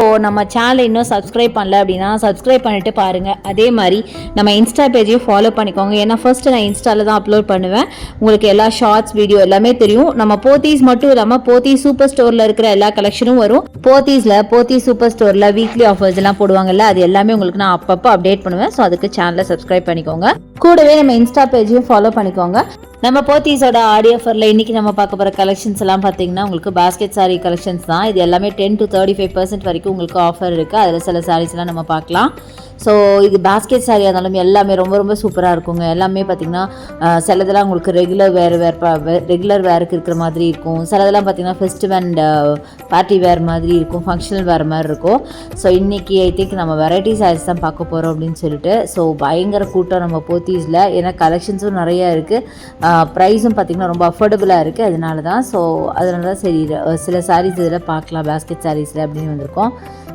So நம்ம சேனலை இன்னும் சப்ஸ்கிரைப் பண்ணல அப்படின்னா சப்ஸ்கிரைப் பண்ணிட்டு பாருங்கள் அதே மாதிரி நம்ம இன்ஸ்டா பேஜையும் ஃபாலோ பண்ணிக்கோங்க. ஏன்னா ஃபஸ்ட்டு நான் இன்ஸ்டாவில் தான் அப்லோட் பண்ணுவேன். உங்களுக்கு எல்லா ஷார்ட்ஸ் வீடியோ எல்லாமே தெரியும். நம்ம போத்தீஸ் மட்டும் இல்லாமல் போத்தீஸ் சூப்பர் ஸ்டோரில் இருக்கிற எல்லா கலெக்ஷனும் வரும். போத்தீஸில் போத்தீஸ் சூப்பர் ஸ்டோரில் வீக்லி ஆஃபர்ஸ் எல்லாம் போடுவாங்கல்ல அது எல்லாமே உங்களுக்கு நான் அப்பப்போ அப்டேட் பண்ணுவேன். ஸோ அதுக்கு சேனலை சப்ஸ்கிரைப் பண்ணிக்கோங்க. கூடவே நம்ம இன்ஸ்டா பேஜையும் ஃபாலோ பண்ணிக்கோங்க. நம்ம போத்தீஸோட ஆடியோ ஆஃபரில் இன்றைக்கி நம்ம பார்க்க போகிற கலெக்ஷன்ஸ் எல்லாம் பார்த்தீங்கன்னா உங்களுக்கு பாஸ்கெட் சாரி கலெக்ஷன்ஸ் தான். இது எல்லாமே ten to thirty five percent வரைக்கும் உங்களுக்கு ஆஃபர் இருக்குது அதில் சில சாரீஸ்லாம் நம்ம பார்க்கலாம். ஸோ இது பாஸ்கெட் சாரியாக இருந்தாலும் எல்லாமே ரொம்ப ரொம்ப சூப்பராக இருக்குங்க. எல்லாமே பார்த்திங்கன்னா சிலதெல்லாம் உங்களுக்கு ரெகுலர் வேர் வேர் ரெகுலர் வேருக்கு இருக்கிற மாதிரி இருக்கும். சிலதெல்லாம் பார்த்திங்கன்னா ஃபெஸ்டிவ் அண்ட் பார்ட்டி வேர் மாதிரி இருக்கும். ஃபங்க்ஷனல் வேறு மாதிரி இருக்கும். ஸோ இன்றைக்கி ஐ திங்க் நம்ம வெரைட்டி சாரீஸ் தான் பார்க்க போகிறோம் அப்படின்னு சொல்லிட்டு ஸோ பயங்கர கூட்டம் நம்ம போத்தீஸில். ஏன்னா கலெக்ஷன்ஸும் நிறையா இருக்குது ப்ரைஸும் பார்த்திங்கன்னா ரொம்ப அஃபோர்டபுளாக இருக்குது அதனால தான் ஸோ அதனால தான் சரி சில சாரீஸ் இதில் பார்க்கலாம் பேஸ்கெட் சாரீஸில் அப்படின்னு வந்திருக்கோம்.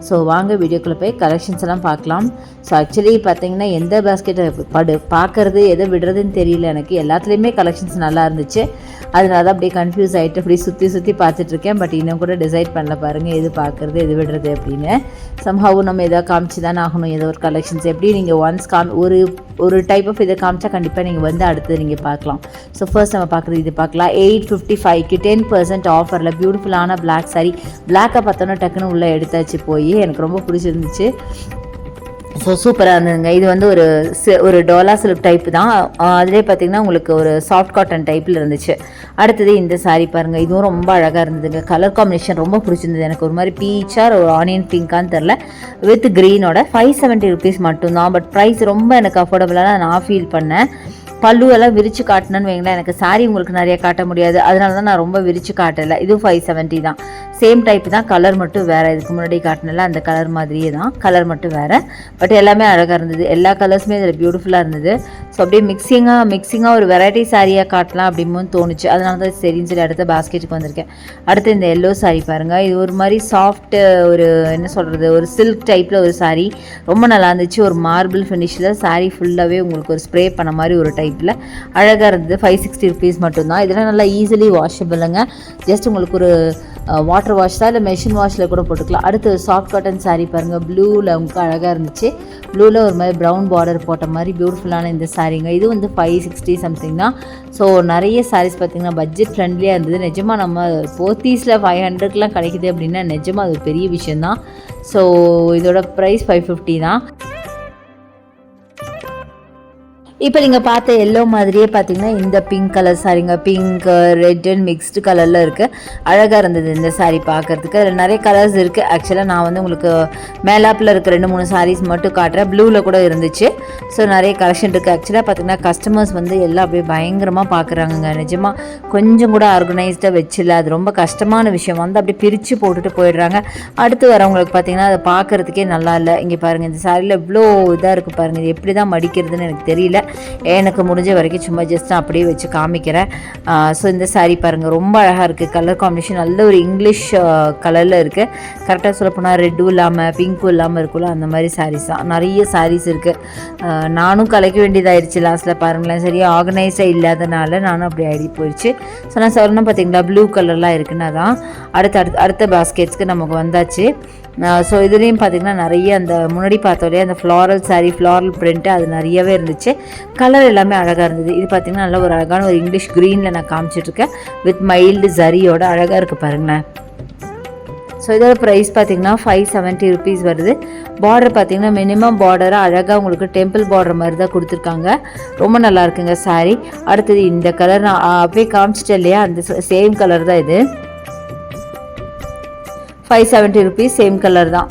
ஸோ வாங்க வீடியோக்குள்ளே போய் கலெக்ஷன்ஸ் எல்லாம் பார்க்கலாம் ஸோ ஆக்சுவலி பார்த்தீங்கன்னா எந்த பேஸ்கெட்டை படு பார்க்கறது எதை விடுறதுன்னு தெரியல எனக்கு. எல்லாத்துலேயுமே கலெக்ஷன்ஸ் நல்லா இருந்துச்சு. அதனால தான் அப்படியே கன்ஃபியூஸ் ஆகிட்டு அப்படியே சுற்றி சுற்றி பார்த்துட்ருக்கேன் பட் இன்னும் கூட டிசைட் பண்ணல பாருங்கள் எது பார்க்குறது எது விடுறது அப்படின்னு. சம்ஹாவும் நம்ம எதாவது காமிச்சு தானே ஆகணும் ஏதோ ஒரு கலெக்ஷன்ஸ் எப்படி நீங்கள் ஒன்ஸ் காம் ஒரு ஒரு டைப் ஆஃப் இதை காமிச்சா கண்டிப்பாக நீங்கள் வந்து அடுத்தது நீங்கள் பார்க்கலாம் ஸோ ஃபர்ஸ்ட் நம்ம பார்க்குறது இது பார்க்கலாம். எயிட் ஃபிஃப்டி ஃபைவ்க்கு டென் பர்சன்ட் ஆஃபரில் பியூட்டிஃபுல்லான பிளாக் சாரி பிளாக்கை பார்த்தோன்னா டக்குன்னு உள்ளே எடுத்தாச்சு போய் எனக்கு ரொம்ப பிடிச்சிருந்துச்சு. ஸோ சூப்பராக இருந்ததுங்க. இது வந்து ஒரு ஒரு டோலா சில்க் டைப் தான். அதிலே பார்த்தீங்கன்னா உங்களுக்கு ஒரு சாஃப்ட் காட்டன் டைப்பில் இருந்துச்சு. அடுத்தது இந்த சாரீ பாருங்கள் இதுவும் ரொம்ப அழகாக இருந்ததுங்க. கலர் காம்பினேஷன் ரொம்ப பிடிச்சிருந்தது. எனக்கு ஒரு மாதிரி பீச்சாக ஒரு ஆனியன் பிங்கான்னு தெரில வித் க்ரீனோட ஃபைவ் செவன்ட்டி ருபீஸ் மட்டும்தான். பட் ப்ரைஸ் ரொம்ப எனக்கு அஃபோர்டபுளாக நான் ஃபீல் பண்ணேன். பல்லு எல்லாம் விரிச்சு காட்டினேன்னு வைங்களேன். எனக்கு சாரி உங்களுக்கு நிறைய காட்ட முடியாது. அதனால தான் நான் ரொம்ப விரித்து காட்டலை. இதுவும் ஃபைவ் செவன்ட்டி தான். சேம் டைப் தான் கலர் மட்டும் வேறு. இதுக்கு முன்னாடி காட்டினால அந்த கலர் மாதிரியே தான். கலர் மட்டும் வேறு. பட் எல்லாமே அழகாக இருந்தது. எல்லா கலர்ஸுமே இதில் பியூட்டிஃபுல்லாக இருந்தது. ஸோ அப்படியே மிக்சிங்காக மிக்சிங்காக ஒரு வெரைட்டி சாரியாக காட்டலாம் அப்படின்னு தோணுச்சு. அதனால தான் சரின்னு சொல்லி அடுத்த பாஸ்கெட்டுக்கு வந்திருக்கேன். அடுத்து இந்த எல்லோ சாரி பாருங்கள் இது ஒரு மாதிரி சாஃப்ட் ஒரு என்ன சொல்கிறது ஒரு சில்க் டைப்பில் ஒரு சாரி ரொம்ப நல்லா இருந்துச்சு. ஒரு மார்பிள் ஃபினிஷில் சாரி ஃபுல்லாகவே உங்களுக்கு ஒரு ஸ்ப்ரே பண்ண மாதிரி ஒரு டைப்பில் அழகாக இருந்தது. ஃபைவ் சிக்ஸ்டி ருபீஸ் மட்டும்தான். இதெல்லாம் நல்லா ஈஸிலி வாஷபிளுங்க ஜஸ்ட் உங்களுக்கு ஒரு வாட்டர் வாஷ் தான் இல்லை மெஷின் வாஷில் கூட போட்டுக்கலாம். அடுத்து சாஃப்ட் காட்டன் சாரீ பாருங்கள் ப்ளூவில் உங்களுக்கு அழகாக இருந்துச்சு. ப்ளூவில் ஒரு மாதிரி ப்ரௌன் பார்டர் போட்ட மாதிரி பியூட்டிஃபுல்லான இந்த சாரீங்க இது வந்து ஃபைவ் சிக்ஸ்டி சம்திங் தான். ஸோ நிறைய சாரீஸ் பார்த்தீங்கன்னா பட்ஜெட் ஃப்ரெண்ட்லியாக இருந்தது. நிஜமாக நம்ம போர்த்தீஸில் ஃபைவ் ஹண்ட்ரட்லாம் கிடைக்குது அப்படின்னா நிஜமாக அது ஒரு பெரிய விஷயந்தான் ஸோ இதோட ப்ரைஸ் ஃபைவ் ஃபிஃப்டி தான். இப்போ நீங்கள் பார்த்த எல்லோ மாதிரியே பார்த்தீங்கன்னா இந்த பிங்க் கலர் சாரிங்க பிங்க் ரெட் அண்ட் மிக்ஸ்டு கலரில் இருக்குது அழகாக இருந்தது இந்த saree பார்க்கறதுக்கு. அதில் நிறைய கலர்ஸ் இருக்குது ஆக்சுவலாக நான் வந்து உங்களுக்கு மேலாப்பில் இருக்க ரெண்டு மூணு சாரீஸ் மட்டும் காட்டுறேன். ப்ளூவில் கூட இருந்துச்சு. ஸோ நிறைய கலெக்ஷன் இருக்குது ஆக்சுவலாக பார்த்தீங்கன்னா கஸ்டமர்ஸ் வந்து எல்லாம் அப்படியே பயங்கரமாக பார்க்குறாங்கங்க. நிஜமாக கொஞ்சம் கூட ஆர்கனைஸ்டாக வச்சில்ல அது ரொம்ப கஷ்டமான விஷயம். வந்து அப்படியே பிரித்து போட்டுட்டு போயிடுறாங்க. அடுத்து வரவங்களுக்கு பார்த்தீங்கன்னா அதை பார்க்கறதுக்கே நல்லா இல்லை. இங்கே பாருங்கள் இந்த சாரியில் இவ்வளோ இதாக இருக்குது பாருங்கள் இது எப்படி தான் மடிக்கிறதுன்னு எனக்கு தெரியல. எனக்கு முடிஞ்ச வரைக்கும் சும்மா ஜஸ்ட் நான் அப்படியே வச்சு காமிக்கிறேன். ஸோ இந்த சாரீ பாருங்கள் ரொம்ப அழகாக இருக்குது கலர் காம்பினேஷன் நல்ல ஒரு இங்கிலீஷ் கலரில் இருக்குது கரெக்டாக சொல்ல போனால் ரெட்டும் இல்லாமல் பிங்க்கும் இல்லாமல் இருக்குல்ல அந்த மாதிரி சாரீஸ் தான். நிறைய சாரீஸ் இருக்குது நானும் கலைக்க வேண்டியதாகிடுச்சு லாஸ்ட்டில் பாருங்களேன். சரியாக ஆர்கனைஸாக இல்லாதனால நானும் அப்படி ஆகி போயிடுச்சு. ஸோ நான் சொன்னேன் பார்த்தீங்களா ப்ளூ கலர்லாம் இருக்குன்னா தான் அடுத்த அடுத்த அடுத்த பாஸ்கெட்ஸ்க்கு நமக்கு வந்தாச்சு. ஸோ இதுலேயும் பார்த்தீங்கன்னா நிறைய அந்த முன்னாடி பார்த்தோடே அந்த ஃப்ளாரல் சாரீ ஃப்ளாரல் பிரிண்ட்டு அது நிறையவே இருந்துச்சு. கலர் எல்லாமே அழகாக இருந்தது. இது பார்த்திங்கன்னா நல்ல ஒரு அழகான ஒரு இங்கிலீஷ் க்ரீனில் நான் காமிச்சிட்ருக்கேன். வித் மைல்டு ஜரியோட அழகாக இருக்குது பாருங்களேன். ஸோ இதோட ப்ரைஸ் பார்த்தீங்கன்னா ஃபைவ் செவன்ட்டி ருபீஸ் வருது. பார்டர் பார்த்தீங்கன்னா மினிமம் பார்டராக அழகாக உங்களுக்கு டெம்பிள் பார்டர் மாதிரி தான் கொடுத்துருக்காங்க. ரொம்ப நல்லா இருக்குங்க saree. அடுத்தது இந்த கலர் நான் அப்படியே காமிச்சிட்டேன் இல்லையா? அந்த சேம் கலர் தான் இது. Five seventy rupees same colour தான்.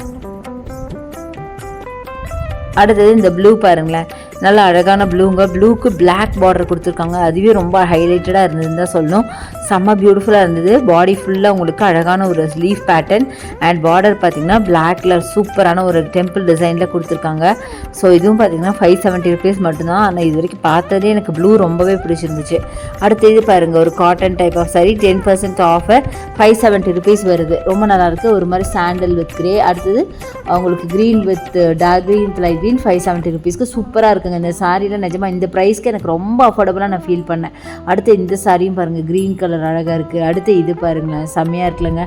அடுத்தது இந்த ப்ளூ பாருங்களேன். நல்ல அழகான ப்ளூங்க ப்ளூக்கு பிளாக் பார்டர் கொடுத்துருக்காங்க. அதுவே ரொம்ப ஹைலைட்டடாக இருந்ததுன்னு தான் சொல்லணும். செம்ம பியூட்டிஃபுல்லாக இருந்தது. பாடி ஃபுல்லாக உங்களுக்கு அழகான ஒரு லீஃப் பேட்டர்ன் அண்ட் பார்டர் பார்த்தீங்கன்னா பிளாக்ல சூப்பரான ஒரு டெம்பிள் டிசைனில் கொடுத்துருக்காங்க. ஸோ இதுவும் பார்த்தீங்கன்னா ஃபைவ் செவன்ட்டி ருபீஸ் மட்டும்தான். ஆனால் இது வரைக்கும் பார்த்ததே எனக்கு ப்ளூ ரொம்பவே பிடிச்சிருந்துச்சு. அடுத்து இது பாருங்கள் ஒரு cotton type of sari ten percent offer five seventy rupees வருது. ரொம்ப நல்லாயிருக்கு ஒரு மாதிரி சாண்டல் வித் கிரே அடுத்தது அவங்களுக்கு green with dark green light green five seventy ருபீஸ்க்கு சூப்பராக இருக்குங்க. பாருங்கள் இந்த சாரியில் நிஜமாக இந்த ப்ரைஸ்க்கு எனக்கு ரொம்ப அஃபோர்டபுளாக நான் ஃபீல் பண்ணேன். அடுத்து இந்த சாரியும் பாருங்கள் க்ரீன் கலர் அழகாக இருக்குது அடுத்து இது பாருங்களேன் செம்மையாக இருக்குல்லங்க.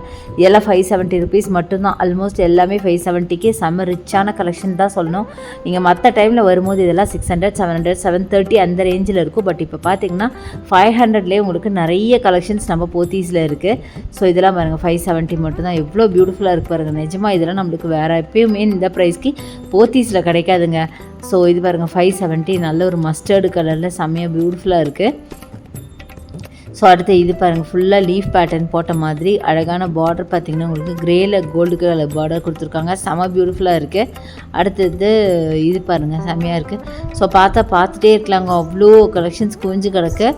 எல்லாம் ஃபைவ் செவன்ட்டி ருபீஸ் மட்டும்தான். ஆல்மோஸ்ட் எல்லாமே ஃபைவ் செவன்ட்டிக்கே செம்ம ரிச்சான கலெக்ஷன் தான் சொல்லணும். நீங்கள் மற்ற டைமில் வரும்போது இதெல்லாம் six hundred seven hundred seven thirty அந்த ரேஞ்சில் இருக்கும். பட் இப்போ பார்த்தீங்கன்னா ஃபைவ் ஹண்ட்ரட்லேயே உங்களுக்கு நிறைய கலெக்ஷன்ஸ் நம்ம போத்தீஸில் இருக்குது ஸோ இதெல்லாம் பாருங்கள் ஃபைவ் செவன்ட்டி மட்டும்தான். எவ்வளோ பியூட்டிஃபுல்லாக இருக்கு பாருங்கள் நிஜமாக இதெல்லாம் நம்மளுக்கு வேறு எப்பயுமே இந்த ப்ரைஸ்க்கு போத்தீஸில் கிடைக்காதுங்க. ஸோ இது பாருங்கள் ஃபைவ் செவன்ட்டி நல்ல ஒரு மஸ்டர்டு கலரில் செம்மையாக பியூட்டிஃபுல்லாக இருக்குது ஸோ அடுத்து இது பாருங்கள் ஃபுல்லாக லீஃப் பேட்டர்ன் போட்ட மாதிரி அழகான பார்டர் பார்த்தீங்கன்னா உங்களுக்கு கிரேயில் கோல்டு கலர் பார்டர் கொடுத்துருக்காங்க. செம பியூட்டிஃபுல்லாக இருக்குது அடுத்தது இது பாருங்கள் செம்மையாக இருக்குது ஸோ பார்த்தா பார்த்துட்டே இருக்கலாங்க. அவ்வளோ கலெக்ஷன்ஸ் குவிஞ்சு கிடக்கு.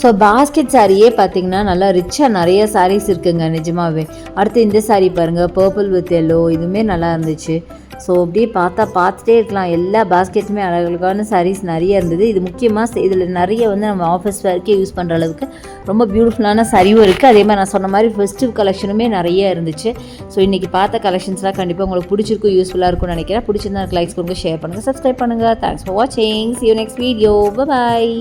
ஸோ பாஸ்கெட் சாரியே பார்த்தீங்கன்னா நல்லா ரிச்சாக நிறைய சாரீஸ் இருக்குங்க நிஜமாவே. அடுத்து இந்த saree பாருங்கள் பர்பிள் வித் எல்லோ இதுவுமே நல்லா இருந்துச்சு. ஸோ அப்படியே பார்த்தா பார்த்துட்டே இருக்கலாம். எல்லா பாஸ்கெட்டுமே அழகழகான சாரீஸ் நிறைய இருந்தது. இது முக்கியமாக இதில் நிறைய வந்து நம்ம ஆஃபீஸ் வரைக்கும் யூஸ் பண்ணுற அளவுக்கு ரொம்ப பியூட்டிஃபுல்லான சரிவும் இருக்குது அதே மாதிரி நான் சொன்ன மாதிரி ஃபெஸ்டிவ் கலெக்ஷனுமே நிறைய இருந்துச்சு. ஸோ இன்றைக்கி பார்த்த கலெக்ஷன்ஸ்லாம் கண்டிப்பாக உங்களுக்கு பிடிச்சிருக்கும் யூஸ்ஃபுல்லாக இருக்கும்னு நினைக்கிறேன். பிடிச்சிருந்தா லைக்ஸ் கொடுங்க ஷேர் பண்ணுங்கள் சப்ஸ்கிரைப் பண்ணுங்கள் தேங்க்ஸ் ஃபார் வாட்சிங் see you next video bye